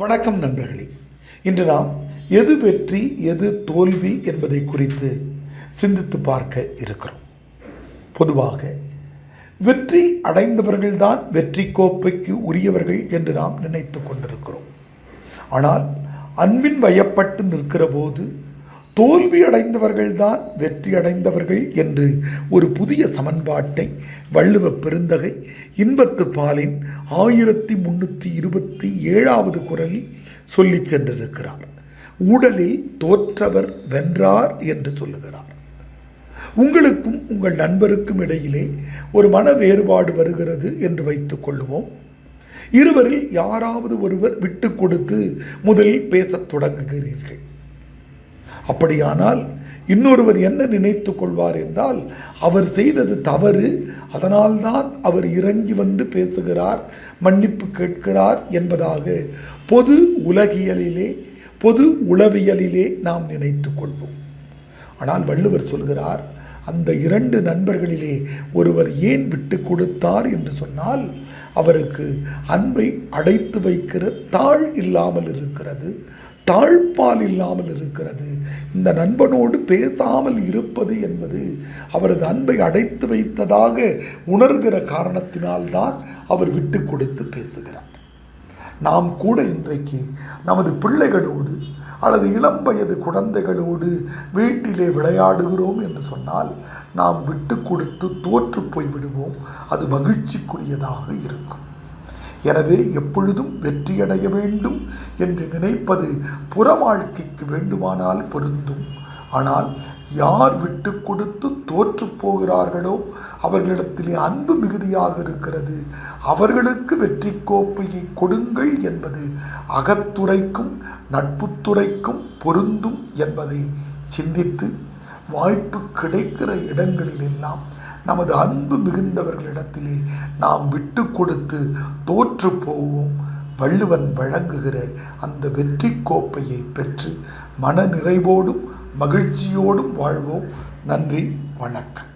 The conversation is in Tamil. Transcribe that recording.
வணக்கம் நண்பர்களே. இன்று நாம் எது வெற்றி எது தோல்வி என்பதை குறித்து சிந்தித்து பார்க்க இருக்கிறோம். பொதுவாக வெற்றி அடைந்தவர்கள்தான் வெற்றி கோப்பைக்கு உரியவர்கள் என்று நாம் நினைத்து கொண்டிருக்கிறோம். ஆனால் அன்பின் வயப்பட்டு நிற்கிற போது தோல்வி அடைந்தவர்கள்தான் வெற்றி அடைந்தவர்கள் என்று ஒரு புதிய சமன்பாட்டை வள்ளுவ பெருந்தகை இன்பத்து பாலின் ஆயிரத்தி முன்னூற்றி இருபத்தி ஏழாவது குரலில் சொல்லிச் சென்றிருக்கிறார். ஊடலில் தோற்றவர் வென்றார் என்று சொல்லுகிறார். உங்களுக்கும் உங்கள் நண்பருக்கும் இடையிலே ஒரு மன வேறுபாடு வருகிறது என்று வைத்துக் கொள்வோம். இருவரில் யாராவது ஒருவர் விட்டு கொடுத்து முதலில் பேசத் தொடங்குகிறீர்கள். அப்படியானால் இன்னொருவர் என்ன நினைத்து கொள்வார் என்றால் அவர் செய்தது தவறு அதனால்தான் அவர் இறங்கி வந்து பேசுகிறார் மன்னிப்பு கேட்கிறார் என்பதாக பொது உலகியலிலே பொது உளவியலிலே நாம் நினைத்து கொள்வோம். ஆனால் வள்ளுவர் சொல்கிறார் அந்த இரண்டு நண்பர்களிலே ஒருவர் ஏன் விட்டு கொடுத்தார் என்று சொன்னால் அவருக்கு அன்பை அடைத்து வைக்கிற தாழ் இல்லாமல் இருக்கிறது தாழ்ப்பால் இல்லாமல் இருக்கிறது. இந்த நண்பனோடு பேசாமல் இருப்பது என்பது அவரது அன்பை அடைத்து வைத்ததாக உணர்கிற காரணத்தினால்தான் அவர் விட்டு கொடுத்து பேசுகிறார். நாம் கூட இன்றைக்கு நமது பிள்ளைகளோடு அல்லது இளம் வயது குழந்தைகளோடு வீட்டிலே விளையாடுகிறோம் என்று சொன்னால் நாம் விட்டு கொடுத்து தோற்று போய் விடுவோம் அது மகிழ்ச்சிக்குரியதாக இருக்கும். எனவே எப்பொழுதும் வெற்றியடைய வேண்டும் என்று நினைப்பது புற வாழ்க்கைக்கு வேண்டுமானால் பொருந்தும். ஆனால் யார் விட்டு கொடுத்து தோற்று போகிறார்களோ அவர்களிடத்திலே அன்பு மிகுதியாக இருக்கிறது. அவர்களுக்கு வெற்றி கோப்பையை கொடுங்கள் என்பது அகத்துறைக்கும் நட்புத்துறைக்கும் பொருந்தும் என்பதை சிந்தித்து வாய்ப்பு கிடைக்கிற இடங்களில் எல்லாம் நமது அன்பு மிகுந்தவர்களிடத்திலே நாம் விட்டு கொடுத்து தோற்று போவோம் வள்ளுவன் வழங்குகிற அந்த வெற்றி கோப்பையை பெற்று மன நிறைவோடும் மகிழ்ச்சியோடும் வாழ்வோம். நன்றி வணக்கம்.